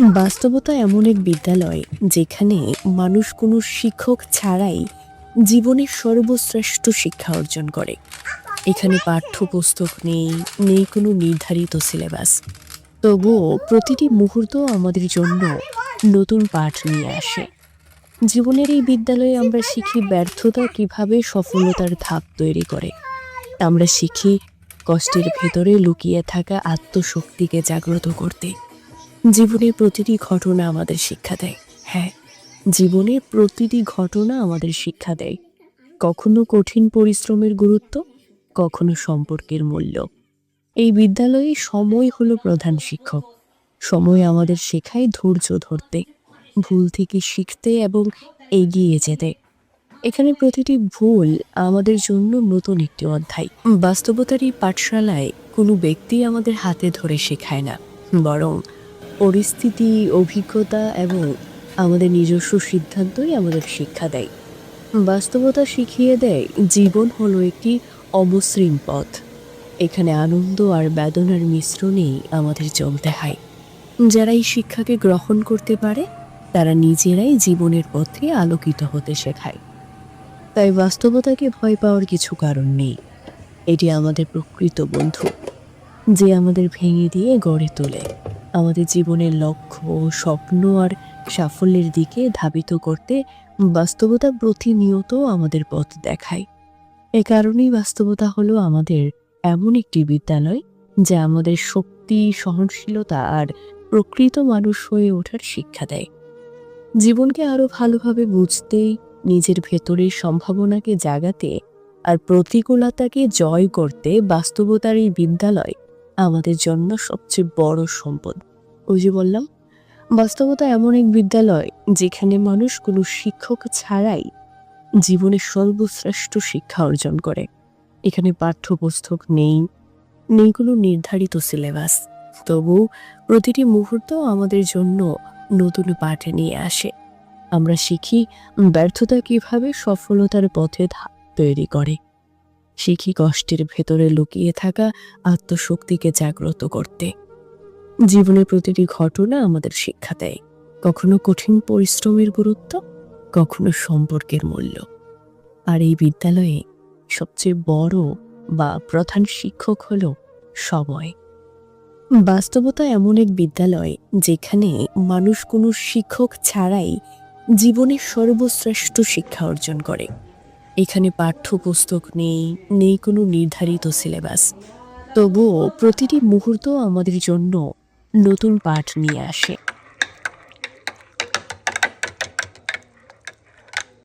বাস্তবতা এমন এক বিদ্যালয় যেখানে মানুষ কোনো শিক্ষক ছাড়াই জীবনের সর্বশ্রেষ্ঠ শিক্ষা অর্জন করে। এখানে পাঠ্যপুস্তক নেই নেই কোনো নির্ধারিত সিলেবাস। তবুও প্রতিটি মুহূর্ত আমাদের জন্য নতুন পাঠ নিয়ে আসে। জীবনের এই বিদ্যালয়ে আমরা শিখি ব্যর্থতা কীভাবে সফলতার ধাপ তৈরি করে। আমরা শিখি কষ্টের ভেতরে লুকিয়ে থাকা আত্মশক্তিকে জাগ্রত করতে। জীবনের প্রতিটি ঘটনা আমাদের শিক্ষা দেয়। হ্যাঁ জীবনের প্রতিটি ঘটনা আমাদের শিক্ষা দেয়। কখনো কঠিন পরিশ্রমের গুরুত্ব, কখনো সম্পর্কের মূল্য। এই বিদ্যালয়ে সময় হলো প্রধান শিক্ষক। সময় আমাদের শেখায় ধৈর্য ধরতে, ভুল থেকে শিখতে এবং এগিয়ে যেতে। এখানে প্রতিটি ভুল আমাদের জন্য নতুন একটি অধ্যায়। বাস্তবতার এই পাঠশালায় কোনো ব্যক্তি আমাদের হাতে ধরে শেখায় না, বরং পরিস্থিতি, অভিজ্ঞতা এবং আমাদের নিজস্ব সিদ্ধান্তই আমাদের শিক্ষা দেয়। বাস্তবতা শিখিয়ে দেয়, জীবন হলো একটি অমসৃণ পথ। এখানে আনন্দ আর বেদনার মিশ্রণেই আমাদের চলতে হয়। যারা এই শিক্ষাকে গ্রহণ করতে পারে, তারা নিজেরাই জীবনের পথে আলোকিত হতে শেখায়। তাই বাস্তবতাকে ভয় পাওয়ার কিছু কারণ নেই। এটি আমাদের প্রকৃত বন্ধু, যে আমাদের ভেঙে দিয়ে গড়ে তোলে। আমাদের জীবনের লক্ষ্য, স্বপ্ন আর সাফল্যের দিকে ধাবিত করতে বাস্তবতা প্রতিনিয়ত আমাদের পথ দেখায়। এ কারণেই বাস্তবতা হলো আমাদের এমন একটি বিদ্যালয় যা আমাদের শক্তি, সহনশীলতা আর প্রকৃত মানুষ হয়ে ওঠার শিক্ষা দেয়। জীবনকে আরও ভালোভাবে বুঝতে, নিজের ভেতরের সম্ভাবনাকে জাগাতে আর প্রতিকূলতাকে জয় করতে বাস্তবতার এই বিদ্যালয় আমাদের জন্য সবচেয়ে বড় সম্পদ। ওই যে বললাম, বাস্তবতা এমন এক বিদ্যালয় যেখানে মানুষ কোনো শিক্ষক ছাড়াই জীবনের সর্বশ্রেষ্ঠ শিক্ষা অর্জন করে। এখানে পাঠ্যপুস্তক নেই নেই কোনো নির্ধারিত সিলেবাস। তবু প্রতিটি মুহূর্ত আমাদের জন্য নতুন পাঠে নিয়ে আসে। আমরা শিখি ব্যর্থতা কীভাবে সফলতার পথে ধাপ তৈরি করে। শিখি কষ্টের ভেতরে লুকিয়ে থাকা আত্মশক্তিকে জাগ্রত করতে। জীবনের প্রতিটি ঘটনা আমাদের শিক্ষা দেয়। কখনো কঠিন পরিশ্রমের গুরুত্ব, কখনো সম্পর্কের মূল্য। আর এই বিদ্যালয়ে সবচেয়ে বড় বা প্রধান শিক্ষক হল সময়। বাস্তবতা এমন এক বিদ্যালয় যেখানে মানুষ কোনো শিক্ষক ছাড়াই জীবনের সর্বশ্রেষ্ঠ শিক্ষা অর্জন করে। এখানে পাঠ্যপুস্তক নেই নেই কোনো নির্ধারিত সিলেবাস। তবুও প্রতিটি মুহূর্ত আমাদের জন্য নতুন পাঠ নিয়ে আসে।